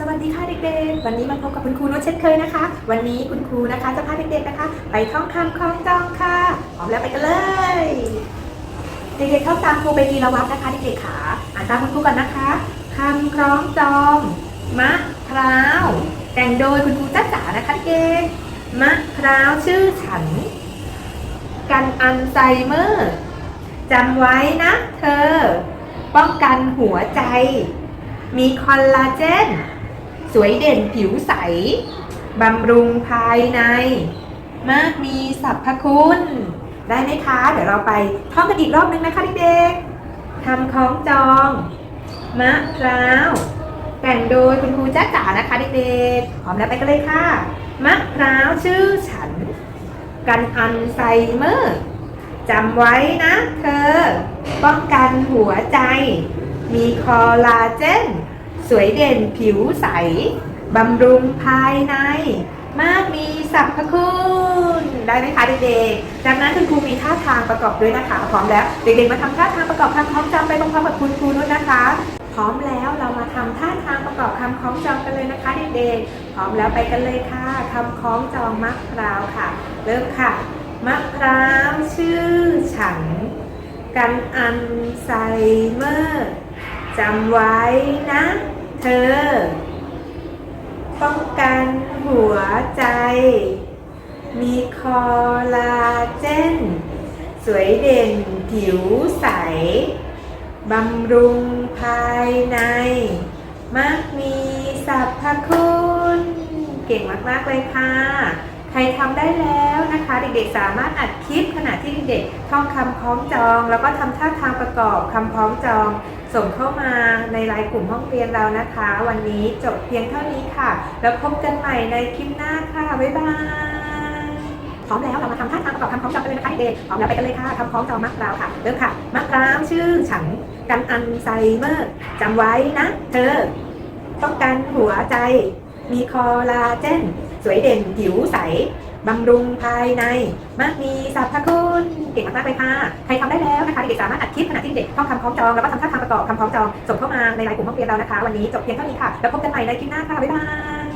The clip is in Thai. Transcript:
สวัสดีค่ะเด็กๆ วันนี้มาพบกับคุณครูนุชเช่นเคยนะคะ วันนี้คุณครูนะคะจะพาเด็กๆนะคะ ไปท่องคำคล้องจองค่ะพร้อมแล้วไปกันเลย เด็กๆเข้าตามครูไปทีละวัดนะคะเด็กๆขาอ่านตามคุณครูก่อนนะคะคำคล้องจองมะพร้าวแต่งโดยคุณครูจ้าจ๋านะคะเด็กๆมะพร้าวชื่อฉัน กันอัลไซเมอร์จำไว้นะเธอ ป้องกันหัวใจ มีคอลลาเจน สวยเด่นผิวใส บำรุงภายใน มากมีสรรพคุณ ได้ไหมคะ เดี๋ยวเราไปท่องกันอีกรอบนึงนะคะเด็กๆทำคล้องจอง มะพร้าว แต่งโดยคุณครูจ้าจ๋านะคะเด็กๆพร้อมแล้วไปกันเลยค่ะ มะพร้าวชื่อฉัน กันอัลไซเมอร์จำไว้นะเธอ ป้องกันหัวใจ มีคอลลาเจน สวยเด่นผิวใส บำรุงภายใน มากมีสรรพคุณได้ไหมคะเด็กๆจากนั้นคุณครูมีท่าทางประกอบด้วยนะคะ พร้อมแล้วเด็กๆมาทำท่าทางประกอบคำคล้องจำไปพร้อมๆกับคุณครูนุชนะคะ พร้อมแล้วเรามาทำท่าทางประกอบคำคล้องจองกันเลยนะคะเด็กๆพร้อมแล้วไปกันเลยค่ะคำคล้องจองมะพร้าวค่ะ เริ่มค่ะมะพร้าวชื่อฉัน กันอันไซเมอร์ จำไว้นะ เธอ ป้องกันหัวใจ มีคอลลาเจน สวยเด่นผิวใส บำรุงภายในมักมีสรรพคุณ เก่งมาก ๆ เลยค่ะ ทำได้แล้วนะคะ เด็กๆสามารถอัดคลิปขณะที่เด็กๆท่องคำคล้องจอง แล้วก็ทำท่าทางประกอบคำคล้องจอง ส่งเข้ามาในไลน์กลุ่มห้องเรียนเรานะคะ วันนี้จบเพียงเท่านี้ค่ะ แล้วพบกันใหม่ในคลิปหน้าค่ะ บ๊ายบายพร้อมแล้วเรามาทำท่าทางประกอบคำคล้องจองกันเลยนะคะเด็กๆพร้อมแล้วไปกันเลยค่ะคำคล้องจองมะพร้าวค่ะเริ่มค่ะมะพร้าวชื่อฉันกันอัลไซเมอร์จำไว้นะ เธอ ต้องการหัวใจ มีคอลลาเจน สวยเด่นผิวใสบำรุงภายใน มากมีสรรพคุณเก่งมากๆเลยค่ะ ใครทำได้แล้วนะคะเด็กสามารถอัดคลิปขณะที่เด็กท่องคำคล้องจอง แล้วก็ทำท่าทางประกอบคำคล้องจอง ส่งเข้ามาในไลน์กลุ่มห้องเรียนเรานะคะ วันนี้จบเพียงเท่านี้ค่ะ แล้วพบกันใหม่ในคลิปหน้าค่ะ บ๊ายบาย